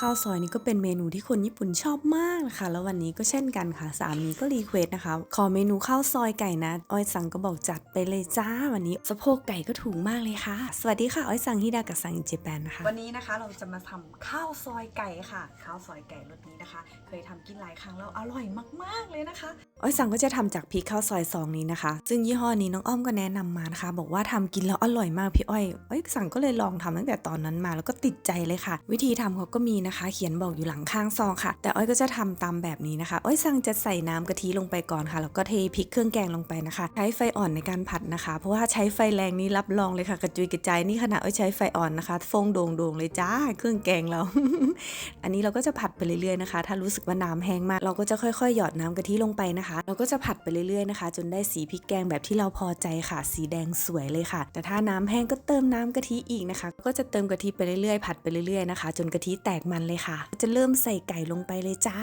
ข้าวซอยนี่ก็เป็นเมนูที่คนญี่ปุ่นชอบมากนะคะ แล้ววันนี้ก็เช่นกันค่ะสามีก็รีเควสต์นะคะ ขอเมนูข้าวซอยไก่นะ อ้อยสั่งก็บอกจัดไปเลยจ้า วันนี้สะโพกไก่ก็ถูกมากเลยค่ะ สวัสดีค่ะ อ้อยสั่งฮิดากับสั่งเจแปนนะคะ วันนี้นะคะเราจะมาทำข้าวซอยไก่ค่ะ ข้าวซอยไก่รสนี้นะคะ เคยทำกินหลายครั้งแล้วอร่อยมากๆเลยนะคะ อ้อยสั่งก็จะทำจากพริกข้าวซอยซองนี้นะคะ ซึ่งยี่ห้อนี้น้องอ้อมก็แนะนำมานะคะ บอกว่าทำกินแล้วอร่อยมากพี่อ้อย อ้อยสั่งก็เลยลองทำตั้งแต่ตอนนั้นมาแล้วก็ติดใจเลยค่ะ วิธีทำเขาก็มีนะคะ เขียนบอกอยู่หลังข้างซองค่ะ แต่อ้อยก็จะทำตามแบบนี้นะคะ อ้อยสั่งจะใส่น้ำกะทิลงไปก่อนค่ะ แล้วก็เทพริกเครื่องแกงลงไปนะคะ ใช้ไฟอ่อนในการผัดนะคะ เพราะว่าใช้ไฟแรงนี่รับรองเลยค่ะ กระจุยกระจายนี่ขณะอ้อยใช้ไฟอ่อนนะคะ ฟงโด่งๆเลยจ้า เครื่องแกงเรา อันนี้เราก็จะผัดไปเรื่อยๆนะคะ ถ้ารู้สึกว่าน้ำแห้งมาก เราก็จะค่อยๆ หยอดน้ำกะทิลงไปนะคะ เราก็จะผัดไปเรื่อยๆนะคะ จนได้สีพริกแกงแบบที่เราพอใจค่ะ สีแดงสวยเลยค่ะ แต่ถ้าน้ำแห้งก็เติมน้ำกะทิอีกนะคะ ก็จะเติมกะทิไปเรื่อยๆ ผัดไปเรื่อยๆนะคะ จนกะทิแตกมันเลยค่ะ จะเริ่มใส่ไก่ลงไปเลยจ้า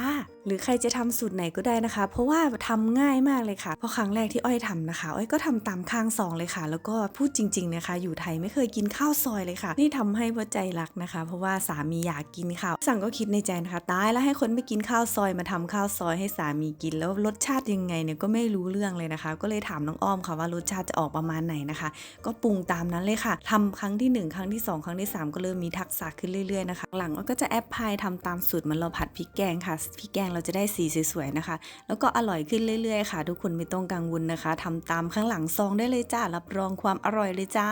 หรือใครจะทำสูตรไหนก็ได้นะคะ เพราะว่าทำง่ายมากเลยค่ะเพราะครั้งแรกที่อ้อยทำนะคะ อ้อยก็ทำตามข้างซองเลยค่ะ แล้วก็พูดจริง ๆนะคะ อยู่ไทยไม่เคยกินข้าวซอยเลยค่ะ นี่ทำให้ว่าใจรักนะคะ เพราะว่าสามีอยากกินข้าวสั่งก็คิดในใจนะคะตายแล้วให้คนไม่กินข้าวซอยมาทำข้าวซอยให้สามีกิน แล้วรสชาติยังไงเนี่ยก็ไม่รู้เรื่องเลยนะคะ ก็เลยถามน้องอ้อมค่ะว่ารสชาติจะออกประมาณไหนนะคะ ก็ปรุงตามนั้นเลยค่ะทำครั้งที่หนึ่งครั้งที่สองครั้งที่สามก็เริ่มมีทักษะขึ้นเรื่อยๆนะคะ หลังก็จะแอปพายทำตามสูตรเหมันเราผัดพริกแกงค่ะพริกแกงเราจะได้สีสวยๆนะคะ แล้วก็อร่อยขึ้นเรื่อยๆค่ะ ทุกคนไม่ต้องกังวลนะคะทำตามข้างหลังซองได้เลยจ้ารับรองความอร่อยเลยจ้า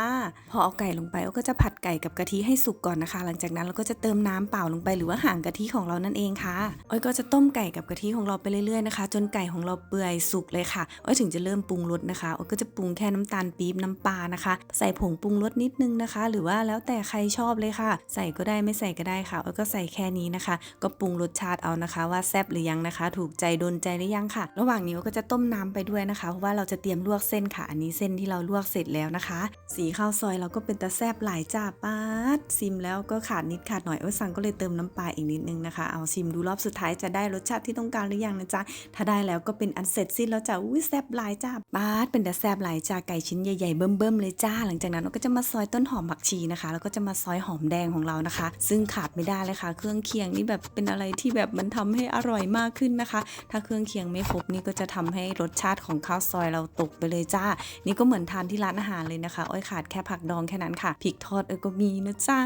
พอเอาไก่ลงไปก็จะผัดไก่กับกะทิให้สุกก่อนนะคะ หลังจากนั้นเราก็จะเติมน้ำเปล่าลงไปหรือว่าห่างกะทิของเรานั่นเองค่ะอ้อยก็จะต้มไก่กับกะทิของเราไปเรื่อยๆนะคะ จนไก่ของเราเปื่อยสุกเลยค่ะอ้อยถึงจะเริ่มปรุงรสนะคะอ้อยก็จะปรุงแค่น้ำตาลปี๊บน้ำปลานะคะ ใส่ผงปรุงรสนิดนึงนะคะ หรือว่าแล้วแต่ใครชอบเลยค่ะ ใส่ก็ได้ไม่ใส่ก็ได้ค่ะอ้อยก็ใส่แค่นี้นะคะ ก็ปรุงรสชาติเอานะคะ ว่าแซ่บหรือยังนะคะ ถูกใจโดนใจหรือยังค่ะ ระหว่างนี้ก็จะต้มน้ำไปด้วยนะคะเพราะว่าเราจะเตรียมลวกเส้นค่ะ อันนี้เส้นที่เราลวกเสร็จแล้วนะคะ สีข้าวซอยเราก็เป็นตะแซบหลายจ้าป้าดซิมแล้วก็ขาดนิดขาดหน่อยเอ้สั่งก็เลยเติมน้ำปลาอีกนิดนึงนะคะเอาชิมดูรอบสุดท้ายจะได้รสชาติที่ต้องการหรือยังนะจ๊ะถ้าได้แล้วก็เป็นอันเสร็จสิ้นแล้วจ้าอุ้ยแซบหลายจ้าป้าดเป็นต่แซบหลายจ้าไก่ชิ้นใหญ่ๆเบิ่มๆเลยจ้า หลังจากนั้นเราก็จะมาซอยต้นหอมผักชีนะคะ แล้วก็จะมาซอยหอมแดงของเรานะคะ ซึ่งขาดไม่ได้เลยค่ะเครื่องเคียงนี่แบบเป็นอะไรที่แบบมันทำให้อร่อยมากขึ้นนะคะ ถ้าเครื่องเคียงไม่ครบนี่ก็จะทำให้รสชาติของข้าวซอยเราตกไปเลยจ้า นี่ก็เหมือนทานที่ร้านอาหารเลยนะคะ อ้อยขาดแค่ผักดองแค่นั้นค่ะพริกทอดเออก็มีนะจ้า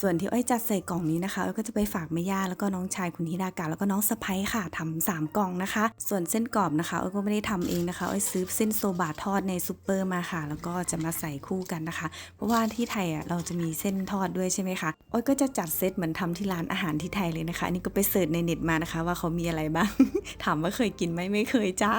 ส่วนที่อ้อยจัดใส่กล่องนี้นะคะอ้อยก็จะไปฝากแม่ย่าแล้วก็น้องชายคุณฮิดากะแล้วก็น้องสะพ้ยค่ะทำสามกล่องนะคะ ส่วนเส้นกรอบนะคะอ้อยก็ไม่ได้ทำเองนะคะอ้อยซื้อเส้นโซบะทอดในซูเปอร์มาค่ะ แล้วก็จะมาใส่คู่กันนะคะ เพราะว่าที่ไทยอะเราจะมีเส้นทอดด้วยใช่ไหมคะอ้อยก็จะจัดเซตเหมือนทำที่ร้านอาหารที่ไทยเลยนะคะอันนี่ก็ไปเสิร์ชในเน็ตมานะคะ ว่าเขามีอะไรบ้าง ถามว่าเคยกินไหมไม่เคยจ้า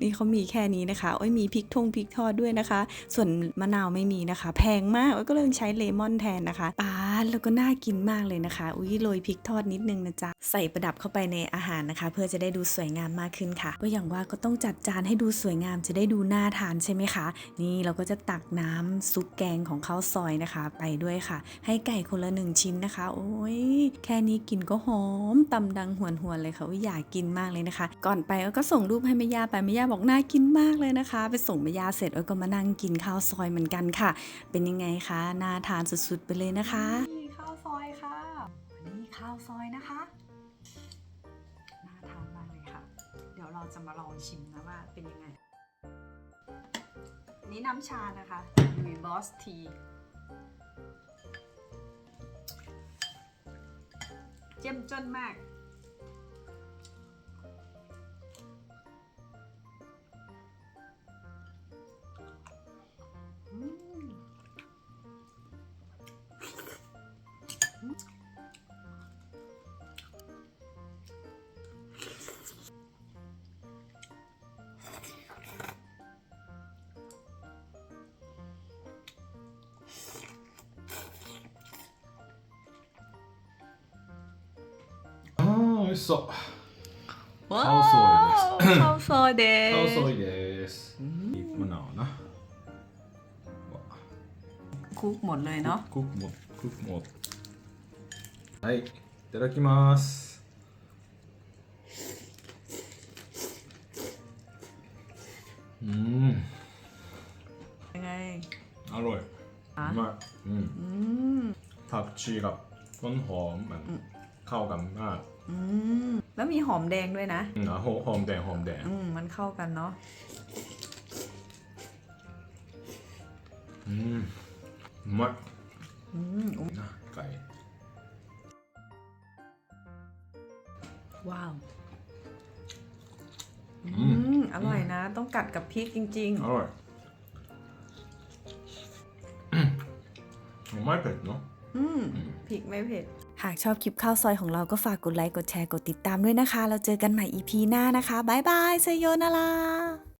นี่เขามีแค่นี้นะคะอ้อยมีพริกทงพริกทอดด้วยนะคะ ส่วนมะนาวไม่มีนะคะ แพงมากอ้อยก็เลยใช้เลมอนแทนนะคะปาแล้วก็น่ากินมากเลยนะคะ อุ้ยโรยพริกทอดนิดนึงนะจ๊ะ ใส่ประดับเข้าไปในอาหารนะคะ เพื่อจะได้ดูสวยงามมากขึ้นค่ะ ก็อย่างว่าก็ต้องจัดจานให้ดูสวยงามจะได้ดูน่าทานใช่ไหมคะ นี่เราก็จะตักน้ำซุปแกงของข้าวซอยนะคะ ไปด้วยค่ะ ให้ไก่คนละหนึ่งชิ้นนะคะ โอ้ยแค่นี้กินก็หอมตำดังหวนหวนเลยค่ะอยากกินมากเลยนะคะ ก่อนไปก็ส่งรูปให้แม่ย่าไปแม่ย่าบอกน่ากินมากเลยนะคะ ไปส่งแม่ย่าเสร็จก็มานั่งกินข้าวซอยเหมือนกันค่ะ เป็นยังไงคะน่าทานสุดๆไปเลยนะคะ ซอยนะคะน่าทานมากเลยค่ะ เดี๋ยวเราจะมาลองชิมนะว่าเป็นยังไง นี่น้ำชานะคะยุยบอสทีเจ้มจนมาก しそうว้า ข้าวซอยです ข้าวซอยเดส ข้าวซอยですมะนาวนะ คลุกหมดเลยเนาะ クックもクックもはいいただきますうん ยังไง อร่อย อ่ะ うまいうん อืม ผักชีกับต้นหอมมัน อืม เข้ากันมากอืแล้วมีหอมแดงด้วยนะอ๋อหหอมแดงหอมแดงอืมันเข้ากันเนาะอืมมัดอืมะไก่ว้าวอืมอร่อยนะ ต้องกัดกับพริกจริง อร่อยไม่เผ็ดเนาะอืมพริกไม่เผ็ด หากชอบคลิปข้าวซอยของเราก็ฝากกดไลค์ กดแชร์ กดติดตามด้วยนะคะ เราเจอกันใหม่ EP หน้านะคะ บ๊ายบายเซโยนารา